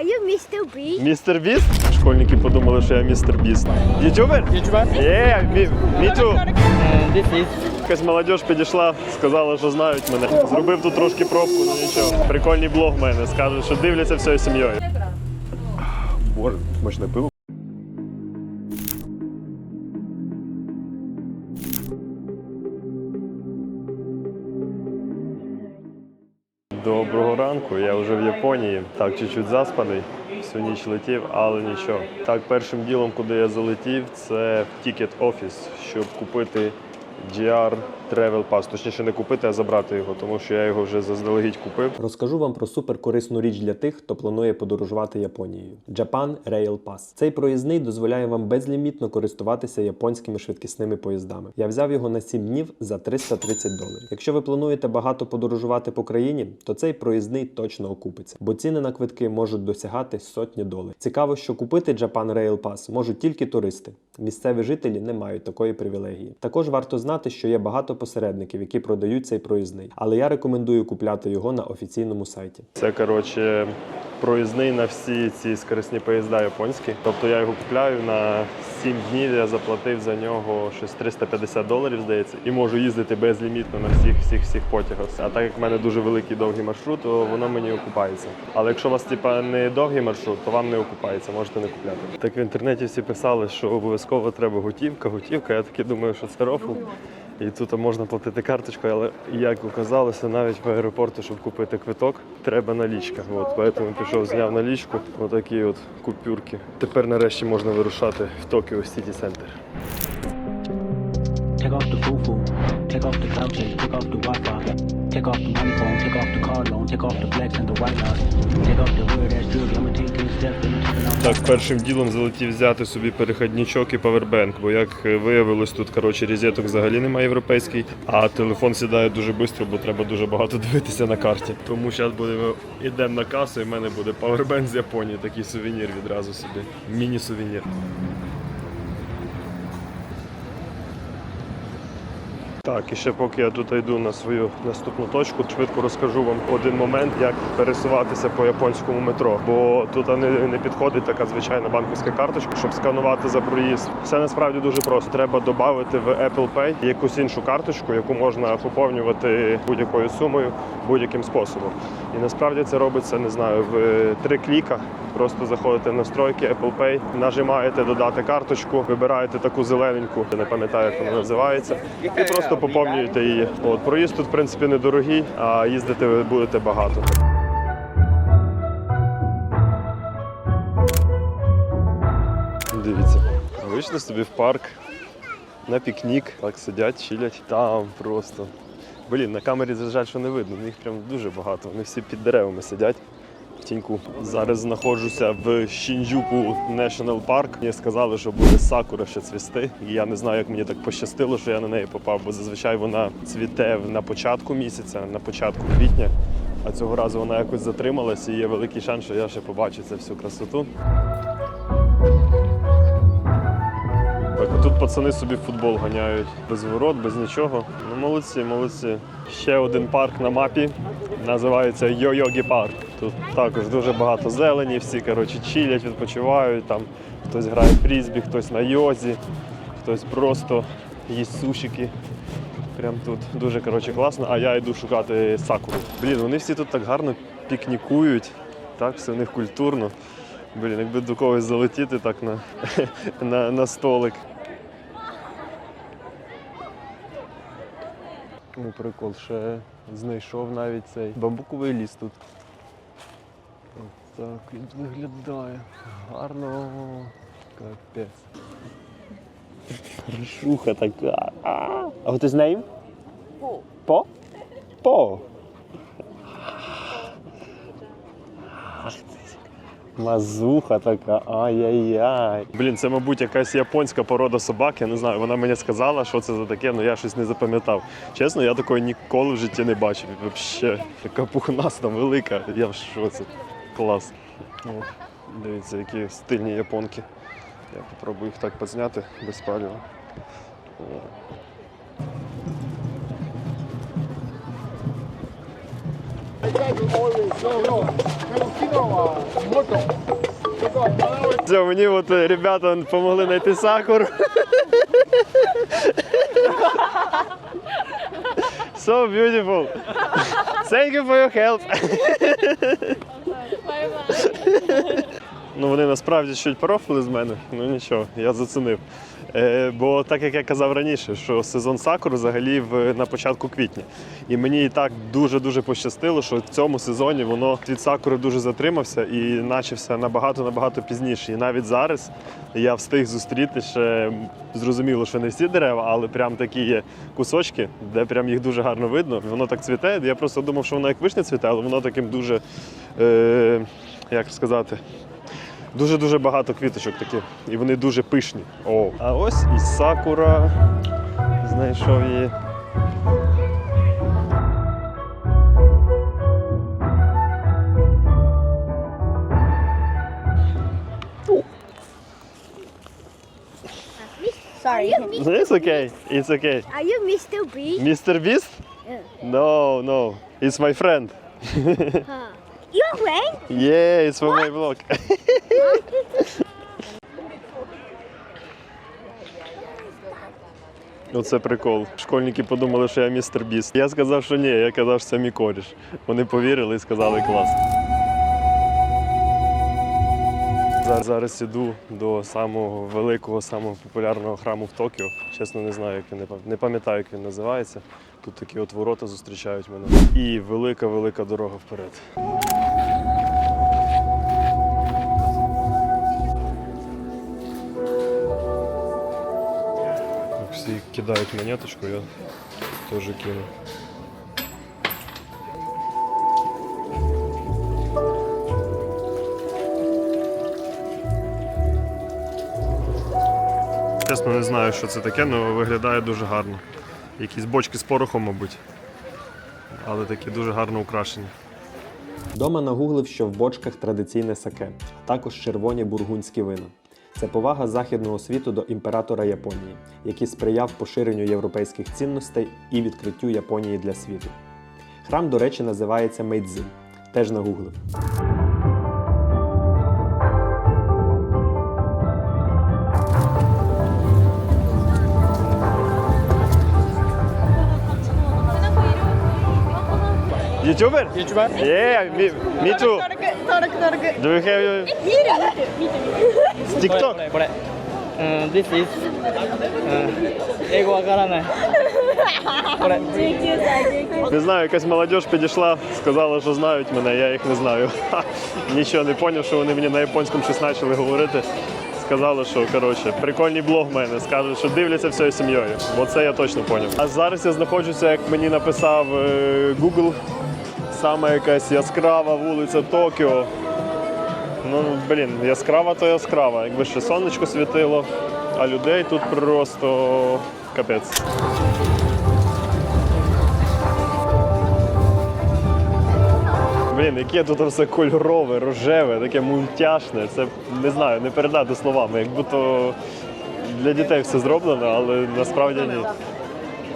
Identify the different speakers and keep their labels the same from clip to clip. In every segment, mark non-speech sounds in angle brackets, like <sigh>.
Speaker 1: Are you Mr. Beast?
Speaker 2: Містер Біст? Школьники подумали, що я містер Біст. Ютубер?
Speaker 3: YouTuber.
Speaker 2: Yeah, me, me too.
Speaker 3: And this is
Speaker 2: Якась молодь підійшла, сказала, що знають мене. Зробив тут трошки пробку, ну нічого. Прикольний блог в мене. Скажуть, що дивляться всією сім'єю. Боже, смачне пиво. Доброго ранку, я вже в Японії. Так, чуть-чуть заспаний. Всю ніч летів, але нічого. Так, першим ділом, куди я залетів, це в тікет офіс, щоб купити GR Travel Pass. Точніше, не купити, а забрати його, тому що я його вже заздалегідь купив.
Speaker 4: Розкажу вам про суперкорисну річ для тих, хто планує подорожувати Японією. Japan Rail Pass. Цей проїзний дозволяє вам безлімітно користуватися японськими швидкісними поїздами. Я взяв його на 7 днів за 330 доларів. Якщо ви плануєте багато подорожувати по країні, то цей проїзний точно окупиться, бо ціни на квитки можуть досягати сотні доларів. Цікаво, що купити Japan Rail Pass можуть тільки туристи. Місцеві жителі не мають такої привілегії. Також варто знати, що є багато посередників, які продають цей проїзний, але я рекомендую купляти його на офіційному сайті.
Speaker 2: Це коротше проїзний на всі ці скорисні поїзда японські. Тобто я його купляю на 7 днів. Я заплатив за нього щось 350 доларів, здається, і можу їздити безлімітно на всіх всіх всіх потягах. А так як в мене дуже великий довгий маршрут, то воно мені окупається. Але якщо у вас типа не довгий маршрут, то вам не окупається, можете не купляти. Так в інтернеті всі писали, що обов'язково треба готівка, готівка. Я таки думаю, що це рофл. І тут можна платити карточкою, але як оказалося, навіть в аеропорту, щоб купити квиток, треба налічка. От тому пішов, зняв налічку, отакі от купюрки. Тепер нарешті можна вирушати в Токіо Сіті Центр.
Speaker 5: Take off the take off the take off the money phone, take off the car loan, take off the flex and the white loss, take off the
Speaker 2: Так, першим ділом залетів взяти собі перехідничок і павербенк, бо як виявилось, тут коротше розеток взагалі немає європейський, а телефон сідає дуже швидко, бо треба дуже багато <laughs> дивитися на карті. Тому зараз будемо йдемо на касу, і в мене буде павербенк з Японії, такий сувенір відразу собі. Міні-сувенір. Так, і ще поки я тут йду на свою наступну точку, швидко розкажу вам один момент, як пересуватися по японському метро. Бо тут не, не підходить така звичайна банківська карточка, щоб сканувати за проїзд. Все насправді дуже просто. Треба додати в Apple Pay якусь іншу карточку, яку можна поповнювати будь-якою сумою, будь-яким способом. І насправді це робиться, не знаю, в три кліка. Просто заходите в настройки Apple Pay, нажимаєте додати карточку, вибираєте таку зелененьку, я не пам'ятаю, як вона називається, і просто поповнюєте її. От проїзд тут в принципі недорогий, а їздити ви будете багато. Дивіться, вийшли собі в парк на пікнік, так сидять, чилять. Там просто. Блін, на камері жаль, що не видно, їх прям дуже багато. Вони всі під деревами сидять. В тіньку. Зараз знаходжуся в Шінджуку National Park. Мені сказали, що буде сакура ще цвісти. І я не знаю, як мені так пощастило, що я на неї попав, бо зазвичай вона цвіте на початку місяця, на початку квітня. А цього разу вона якось затрималась і є великий шанс, що я ще побачу цю всю красоту. Так, тут пацани собі футбол ганяють без ворот, без нічого. Ну молодці, молодці. Ще один парк на мапі. Називається Йо-Йогі парк. Тут також дуже багато зелені, всі коротше, чилять, відпочивають. Там хтось грає в фрізбі, хтось на йозі, хтось просто їсть сушики. Прям тут дуже коротше, класно, а я йду шукати сакуру. Блін, вони всі тут так гарно пікнікують, так, все в них культурно. Блін, якби до когось залетіти так на, <laughs> на, на столик. Ну, прикол, ще знайшов навіть цей бамбуковий ліс тут. Ось Так він виглядає. Гарно. Капець. Хорошуха така. А, what is name? По. По? По. Ах ти. Мазуха така, ай-яй-яй. Блін, це, мабуть, якась японська порода собак. Я не знаю. Вона мені сказала, що це за таке, але я щось не запам'ятав. Чесно, я такої ніколи в житті не бачив. Взагалі, така пухнаста, велика. Я в шоці. Клас. О, дивіться, які стильні японки. Я попробую їх так позняти без палива. Все, мені от е, ребята допомогли знайти сакуру. So beautiful. Thank you for your help. Ну, вони насправді чуть порофили з мене, ну нічого, я зацінив. Е, бо так як я казав раніше, що сезон сакур взагалі в, на початку квітня. І мені і так дуже-дуже пощастило, що в цьому сезоні воно від сакури дуже затримався і почався набагато-набагато пізніше. І навіть зараз я встиг зустріти ще зрозуміло, що не всі дерева, але прям такі є кусочки, де прям їх дуже гарно видно. Воно так цвіте. Я просто думав, що воно як вишня цвіте, але воно таким дуже, е, як сказати, Дуже-дуже багато квіточок таких, і вони дуже пишні. О. А ось і сакура. Знайшов її.
Speaker 1: Sorry.
Speaker 2: It's okay. It's okay.
Speaker 1: Are you Mr. B?
Speaker 2: Mr. Beast?
Speaker 1: Yeah.
Speaker 2: No, no. It's my friend.
Speaker 1: Huh. Your friend?
Speaker 2: Yeah, it's for my vlog. Оце прикол. Школьники подумали, що я містер Біст. Я сказав, що ні, я казав, що це мій коріш. Вони повірили і сказали клас. Зараз, зараз іду до самого великого, самого популярного храму в Токіо. Чесно, не знаю, як він не пам'ятаю, як він називається. Тут такі от ворота зустрічають мене. І велика-велика дорога вперед. Кидають монеточку, я теж кину. Чесно, не знаю, що це таке, але виглядає дуже гарно. Якісь бочки з порохом, мабуть. Але такі дуже гарно украшені.
Speaker 4: Дома нагуглив, що в бочках традиційне саке, а також червоні бургундські вина. Це повага західного світу до імператора Японії, який сприяв поширенню європейських цінностей і відкриттю Японії для світу. Храм, до речі, називається Мейдзин. Теж нагуглив.
Speaker 2: YouTuber? YouTuber? Yeah, me, me too.
Speaker 3: 登録登録
Speaker 2: Do you have TikTok?
Speaker 3: これこれうん This is うん英語わからないこれ
Speaker 2: Не знаю, якась молодь підійшла, сказала, що знають мене, я їх не знаю. Ха, <laughs> Нічого не зрозумів, що вони мені на японському щось почали говорити. Сказали, що коротше, прикольний блог в мене. Скажуть, що дивляться всією сім'єю. Бо це я точно зрозумів. А зараз я знаходжуся, як мені написав е, Google, саме якась яскрава вулиця Токіо. Ну, блін, яскрава то яскрава. Якби ще сонечко світило, а людей тут просто капець. Блін, яке тут все кольорове, рожеве, таке мультяшне. Це не знаю, не передати словами. Як будто для дітей все зроблено, але насправді ні.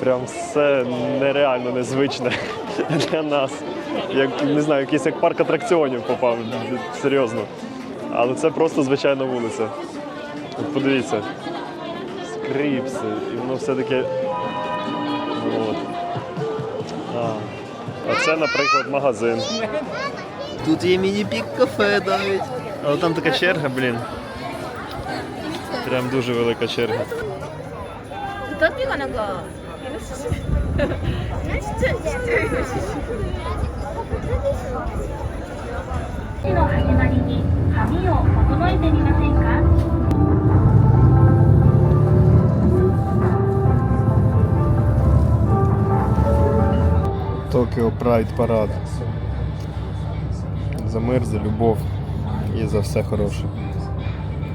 Speaker 2: Прям все нереально незвичне <laughs> для нас. Як не знаю, якийсь як парк атракціонів попав, серйозно. Але це просто звичайна вулиця. От подивіться. Скрипси, і воно все таке. От. А. А це, наприклад, магазин. Тут є міні-пік кафе навіть. Але там така черга, блін. Прям дуже велика черга.
Speaker 1: 歌っていうかなんか。
Speaker 6: の始まりに髪を整えてみませんか
Speaker 2: Токіо Прайд парад. За мир, за любов і за все хороше.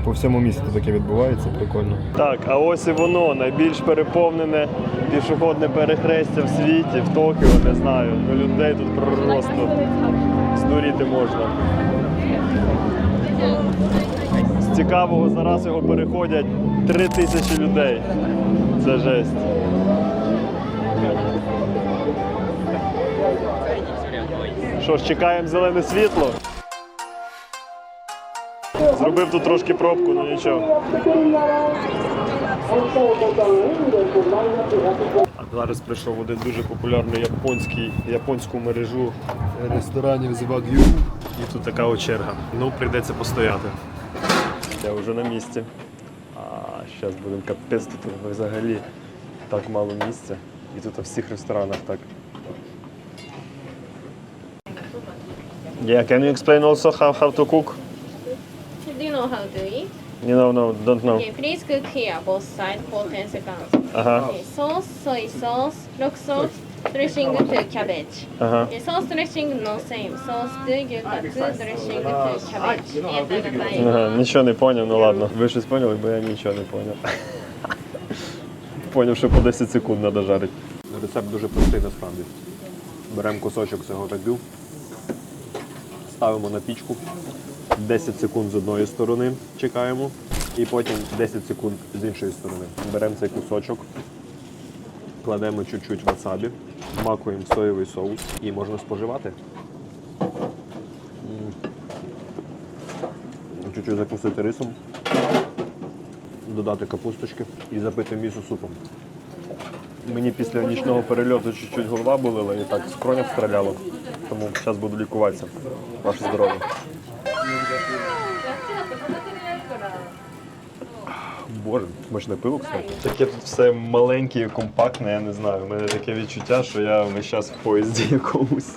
Speaker 2: По всьому місту таке відбувається, прикольно. Так, а ось і воно найбільш переповнене пішохідне перехрестя в світі, в Токіо, не знаю. Ну людей тут просто здуріти можна. З цікавого зараз його переходять три тисячі людей. Це жесть. що ж, чекаємо зелене світло. Зробив тут трошки пробку, ну нічого. А зараз прийшов один дуже популярний японський, японську мережу ресторанів з Вагyu. І тут така от черга. Ну, прийдеться постояти. Я вже на місці. А зараз будемо капець тут взагалі так мало місця. І тут у всіх ресторанах так. Yeah, can you explain also how, how to cook?
Speaker 7: Do you know how to eat?
Speaker 2: You know, no, don't know.
Speaker 7: Okay, please cook here, both sides for 10 seconds.
Speaker 2: Ага,
Speaker 7: Okay, sauce, soy sauce, rock sauce, dressing to cabbage.
Speaker 2: ага.
Speaker 7: Okay, sauce dressing no same. Sauce to gyukatsu, dressing to cabbage.
Speaker 2: Ага, нічого не поняв, ну ладно. Ви щось поняли, бо я нічого не поняв. Поняв, що по 10 секунд треба жарити. Рецепт дуже простий насправді. Беремо кусочок цього табю, ставимо на пічку, 10 секунд з одної сторони чекаємо, і потім 10 секунд з іншої сторони. Беремо цей кусочок, кладемо чуть-чуть васабі, макуємо соєвий соус і можна споживати. Чуть-чуть закусити рисом, додати капусточки і запити місо супом. Мені після нічного перельоту чуть-чуть голова болила і так з кронях стріляло. Тому зараз буду лікуватися. Ваше здоров'я. Боже, смачне пиво, кстати. Таке тут все маленьке і компактне, я не знаю. У мене таке відчуття, що я весь час в поїзді <laughs> якомусь.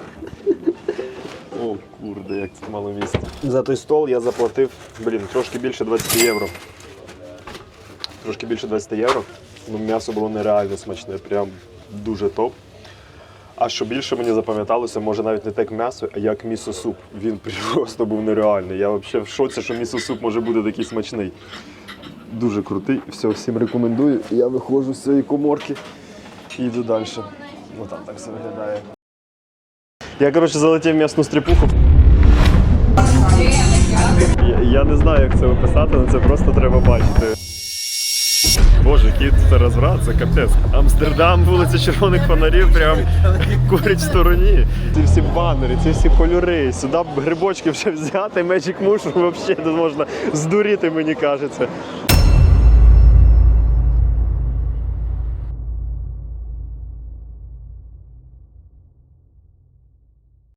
Speaker 2: О, курде, як це мало місця. За той стол я заплатив, блін, трошки більше 20 євро. Трошки більше 20 євро. Ну, м'ясо було нереально смачне, прям дуже топ. А що більше мені запам'яталося, може навіть не так м'ясо, а як місо-суп. Він <laughs> просто був нереальний. Я взагалі в шоці, що місо-суп може бути такий смачний. Дуже крутий. Все, всім рекомендую. Я виходжу з цієї коморки і йду далі. Ну там так все виглядає. Я, коротше, залетів м'ясну стріпуху. Я, я не знаю, як це описати, але це просто треба бачити. Боже, який це розврат, це капець. Амстердам, вулиця червоних фонарів, прям курить в стороні. Ці всі банери, ці всі кольори. Сюди грибочки вже взяти, Magic Mushroom взагалі можна здуріти, мені кажеться.